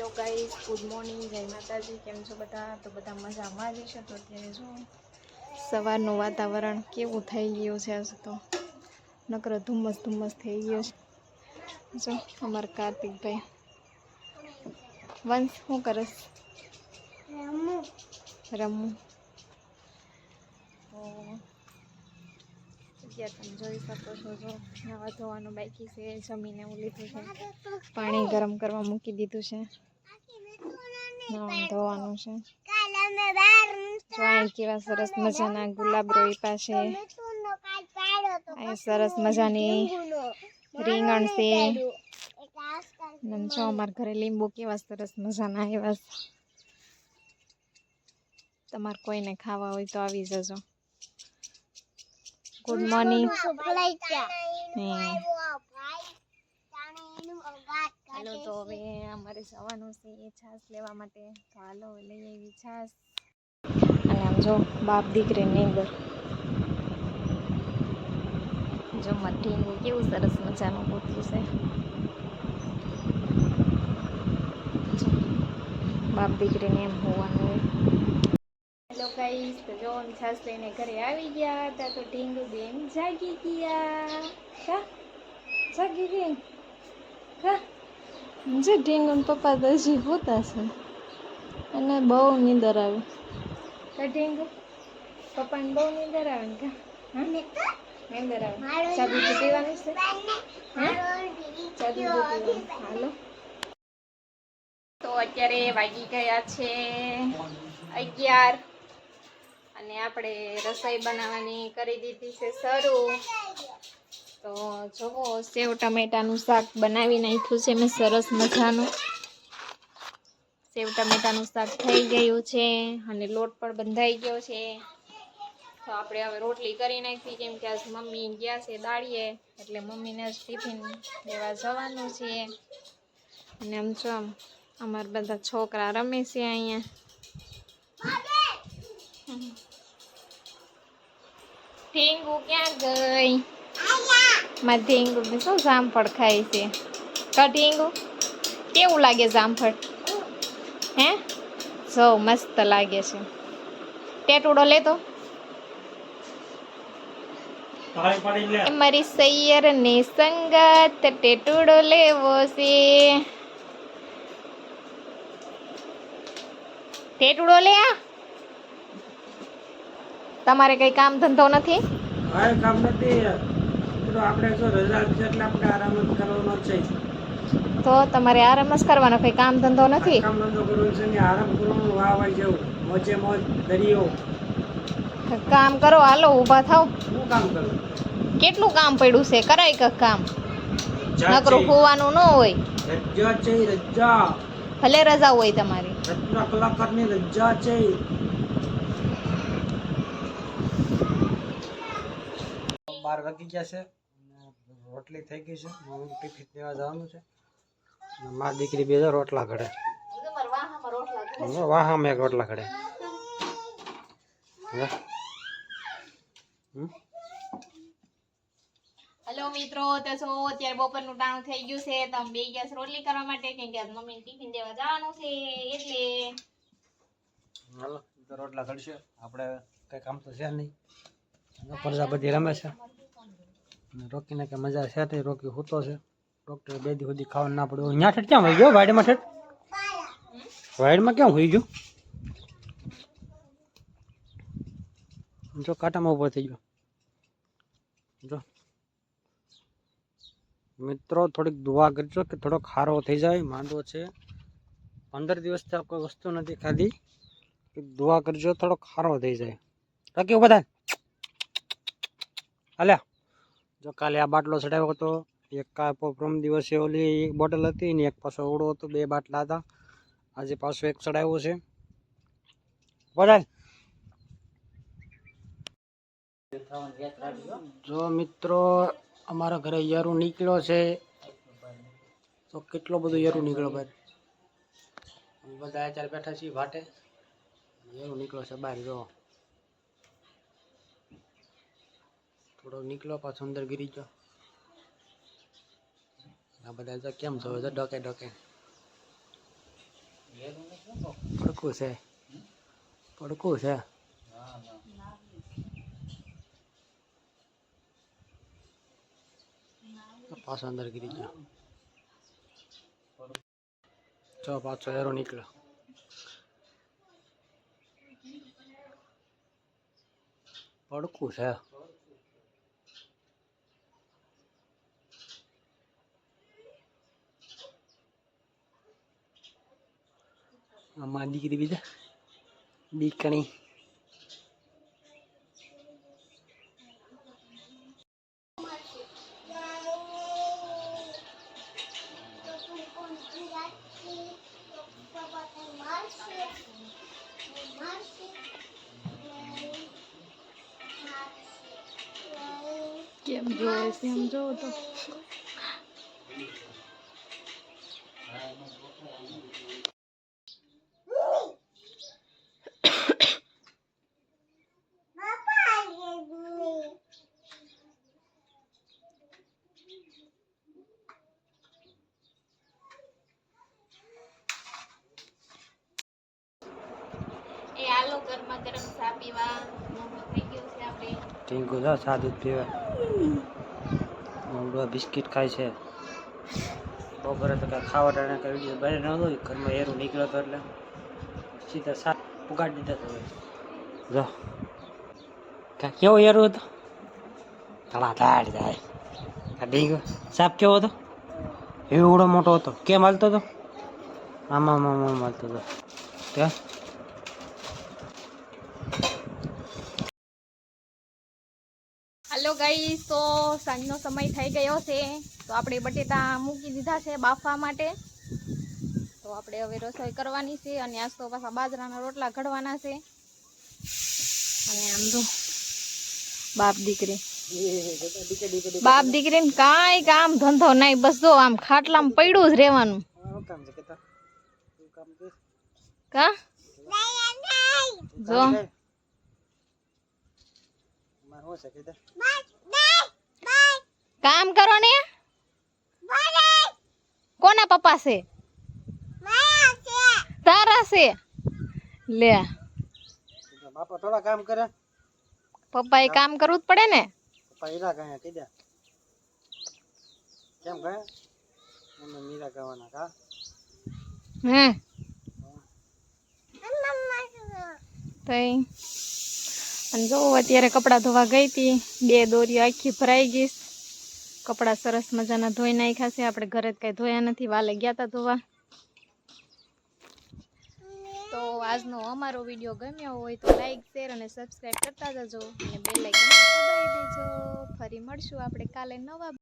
Hello guys good morning જય માતાજી કેમ છો બધા? તો બધા મજામાં જ છે. તો અત્યારે જો સવારનું વાતાવરણ કેવું થઈ ગયું છે તો. નકરો ધુમ્મસ ધુમ્મસ થઈ ગયો છે. જો અમાર કાર્તિકભાઈ. વંશ શું કરસ? રમવું રમું. અત્યારે તમે જોઈ શકો છો. જો નવા ધોવાનું બાકી છે. જમીને એવું લીધું છે. પાણી ગરમ કરવા મૂકી દીધું છે. ધોવાનું છે જો અહીં કેવા સરસ મજાના ગુલાબ રોઈપા પાસે સરસ મજાની રીંગણ છે અને જો અમારા ઘરે લીંબુ કેવા સરસ મજાના આવ્યા છે તમારે કોઈને ખાવા હોય તો આવી જજો ગુડ મોર્નિંગ હાલો તો હવે અમારે જવાનું છે એ છાશ લેવા માટે. તો હાલો લઈ આવી છાસ અને આમ જો બાપ દીકરી અંદર. જો મઠીનું કેવું સરસ મજાનું ગોતવું છે. બાપ દીકરીને એમ હોવાનું હોય. હેલો ગાઈસ તો જો છાશ લઈને ઘરે આવી ગયા હતા તો ઢીંગુ બેન જાગી ગયા. જાગી ગઈ? કા? જે ઢીંગુ પપ્પા તો હજી હોતા છે અને બહુ નીંદર આવે. ઢીંગુ, પપ્પાને બહુ નીંદર આવે ને કા? નીંદર આવે. ચા દૂધ પીવાની છે. ચા દૂધ પીવાની. હાલો. તો અત્યારે વાગી ગયા છે અગિયાર. અને આપણે રસોઈ બનાવવાની કરી દીધી છે શરૂ. તો જુઓ સેવ ટમેટાનું શાક બનાવી નાખ્યું છે મેં સરસ મજાનું. સેવ ટમેટાનું શાક થઈ ગયું છે અને લોટ પણ બંધાઈ ગયો છે. તો આપણે હવે રોટલી કરી નાખી કેમ કે આજ મમ્મી ગયા છે દાળીએ, એટલે મમ્મીને જ ટિફિન દેવા જવાનું છે. અને આમ જો, અમારા બધા છોકરા રમે છે અહીંયા. ઢીંગુ ક્યાં ગઈ? મારી ઢીંગુ શું જામફળ ખાય છે? કા ઢીંગુ? કેવું લાગે જામફળ? હે? જો મસ્ત લાગે છે. ટેટુડો લેતો મારી સૈયર ને સંગત ટેટુડો લેવો છે. ટેટુડો લે આ. તમારે કઈ કામ ધંધો નથી? કામ નથી તો આપણે જો રજા છે એટલે આપણે આરામ જ કરવાનો છે. તો તમારે આરામ જ કરવાનો કોઈ કામ ધંધો નથી? કામ ધંધો કરવાનો છે ને આરામ કરવાનો વાહ વાહ જવું મોજે મોજ દરિયો. કામ કરો હાલો ઊભા થાવ હું કામ કરું? કેટલું કામ પડ્યું છે? કરાય કે કામ? નકરું હોવાનું ન હોય. રજા છે રજા. ભલે રજા હોય તમારી. રત્ન કલાકારની રજા છે? બાર વાગી ગયા છે. રોટલી થઈ ગઈ છે. હું ટિફિન દેવા જવાનું છે. મા મારી દીકરી બે રોટલા ઘડે. વાહ અમે એક રોટલા ઘડે? હેલો મિત્રો તો છો અત્યારે બપોરનું ટાણું થઈ ગયું છે તમે બે ગેસ રોટલી કરવા માટે કેમ કે મમ્મી મમ્મીને ટિફિન દેવા જવાનું છે એટલે હાલો રોટલા ઘડશે. આપણે કઈ કામ તો છે નહીં. પરજા બધી રમે છે. અને રોકીને કે મજા છે તે રોકી હોતો છે. ડૉક્ટર બે દી સુધી ખાવા ના પડ્યું. અહીંયા ઠેઠ ક્યાં હોઈ ગયો? વાઈડમાં ઠેઠ? વાઈડમાં ક્યાં હોઈ ગયો? જો કાંટામાં ઊભો થઈ ગયો. જો. મિત્રો, થોડીક દુઆ કરજો કે થોડોક ખારો થઈ જાય, માંદો છે. પંદર દિવસથી આ કોઈ વસ્તુ નથી ખાધી. દુઆ કરજો, થોડોક ખારો થઈ જાય. બાકી બધા હાલ્યા. જો કાલે આ બાટલો ચડાવ્યો હતો, એક કા પ્રમ દિવસે ઓલી એક બોટલ હતી ને એક પાછો ઓળો હતો, બે બાટલા હતા. આજે પાછો એક ચડાવ્યો છે. બધાય જો મિત્રો, અમારા ઘરે યરું નીકળ્યો છે. તો કેટલો બધો યરું નીકળ્યો ભાઈ? અમે બધા અત્યારે બેઠા છીએ ભાટે યરું નીકળ્યો છે બહાર, જો. થોડો નીકળો પાછો, અંદર ગીરી ગયો આ બધા જો કેમ છો? છે ડોકે ડોકે. પડકું છે. પડકું છે. પાછો અંદર ગીરી ગયો ચો પાછો એરો નીકળ્યો. પડકું છે. આમાં દીકરી બીજા દીકણી કેમ જોવે છે એમ જોવો તો એ આલો ગરમા ગરમ ચા પીવા મોમો થઈ ગયો છે ટીંકુ જો ચા પીવે. મમડો બિસ્કિટ ખાય છે. બપોરે તો કાંઈ ખાવા ટાણે કઈ વીડિયો બને ન હોય, ઘરમાં એરું નીકળ્યો હતો એટલે સીધા સાત પુગાડી દીધા તો જો. કાં કેવો એરું હતો? ધડા ધાડ જાય. આ ડીંગ સાપ કેવો હતો? એવડો મોટો હતો. કેમ હાલતો હતો? આમાં આમાં હાલતો હતો. ત્યાં હાલો ગઈ તો સાંજનો સમય થઈ ગયો છે. તો આપણે બટેટા મૂકી દીધા છે બાફવા માટે. તો આપણે હવે રસોઈ કરવાની છે અને આજ તો પાછા બાજરાના રોટલા ઘડવાના છે. અને આમ તો બાપ દીકરી. બાપ દીકરીને કાંઈ કામ ધંધો નહીં બસ જો આમ ખાટલામાં પડ્યું જ રહેવાનું. કા? જો. કામ કરો ને. કોના પપ્પા છે? તારા છે. લે. બાપા થોડા કામ કરે. પપ્પા એ કામ કરવું જ પડે ને. પપ્પા હીરા ગયા કીધા? કેમ કહે એમને મીરા કહેવાના કા? હે. તઈ. અને જો અત્યારે કપડાં ધોવા ગઈ હતી બે દોરીઓ આખી ભરાઈ ગઈ. કપડાં સરસ મજાના ધોઈ નાખ્યા છે. આપણે ઘરે જ કાંઈ ધોયા નથી. વાલે ગયા હતા ધોવા. તો આજનો અમારો વીડિયો ગમ્યો હોય તો લાઈક, શેર અને સબસ્ક્રાઈબ કરતા જજો. અને બેલ આઇકન દેજો. ફરી મળશું આપણે કાલે નવા